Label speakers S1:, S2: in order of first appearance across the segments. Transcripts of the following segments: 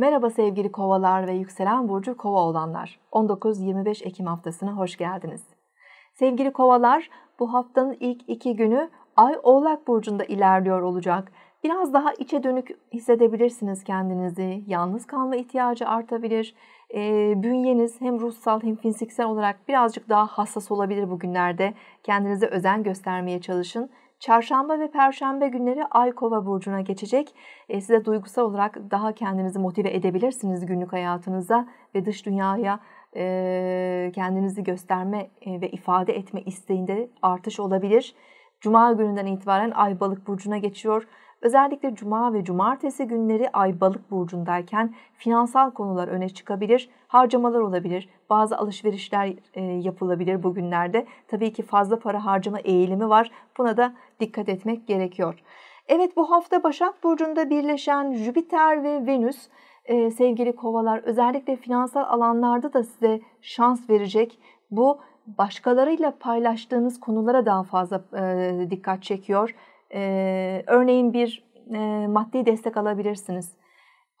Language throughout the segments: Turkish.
S1: Merhaba sevgili kovalar ve yükselen burcu kova olanlar. 19-25 Ekim haftasına hoş geldiniz. Sevgili kovalar bu haftanın ilk iki günü Ay Oğlak Burcu'nda ilerliyor olacak. Biraz daha içe dönük hissedebilirsiniz kendinizi. Yalnız kalma ihtiyacı artabilir. E, bünyeniz hem ruhsal hem fiziksel olarak birazcık daha hassas olabilir bugünlerde. Kendinize özen göstermeye çalışın. Çarşamba ve Perşembe günleri Ay Kova burcuna geçecek. E, size duygusal olarak daha kendinizi motive edebilirsiniz günlük hayatınıza ve dış dünyaya e, kendinizi gösterme e, ve ifade etme isteğinde artış olabilir. Cuma gününden itibaren Ay Balık burcuna geçiyor. Özellikle cuma ve cumartesi günleri ay balık burcundayken finansal konular öne çıkabilir, harcamalar olabilir, bazı alışverişler e, yapılabilir bugünlerde. Tabii ki fazla para harcama eğilimi var. Buna da dikkat etmek gerekiyor. Evet bu hafta Başak Burcu'nda birleşen Jüpiter ve Venüs e, sevgili kovalar özellikle finansal alanlarda da size şans verecek. Bu başkalarıyla paylaştığınız konulara daha fazla e, dikkat çekiyor. Ee, örneğin bir e, maddi destek alabilirsiniz.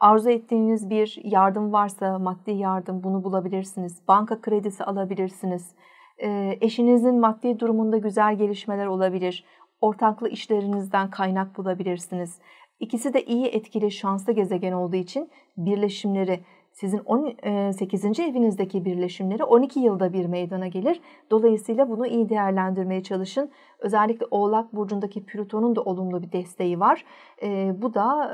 S1: Arzu ettiğiniz bir yardım varsa maddi yardım bunu bulabilirsiniz. Banka kredisi alabilirsiniz. Ee, eşinizin maddi durumunda güzel gelişmeler olabilir. Ortaklı işlerinizden kaynak bulabilirsiniz. İkisi de iyi etkili şanslı gezegen olduğu için birleşimleri sizin 18. E, evinizdeki birleşimleri 12 yılda bir meydana gelir. Dolayısıyla bunu iyi değerlendirmeye çalışın. Özellikle Oğlak Burcu'ndaki Plüton'un da olumlu bir desteği var. E, bu da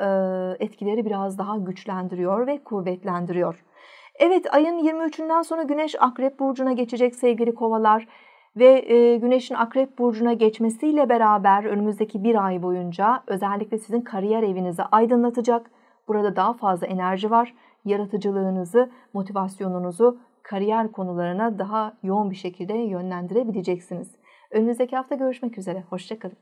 S1: e, etkileri biraz daha güçlendiriyor ve kuvvetlendiriyor. Evet ayın 23'ünden sonra Güneş Akrep Burcu'na geçecek sevgili kovalar. Ve Güneş'in Akrep Burcu'na geçmesiyle beraber önümüzdeki bir ay boyunca özellikle sizin kariyer evinizi aydınlatacak. Burada daha fazla enerji var. Yaratıcılığınızı, motivasyonunuzu kariyer konularına daha yoğun bir şekilde yönlendirebileceksiniz. Önümüzdeki hafta görüşmek üzere. Hoşçakalın.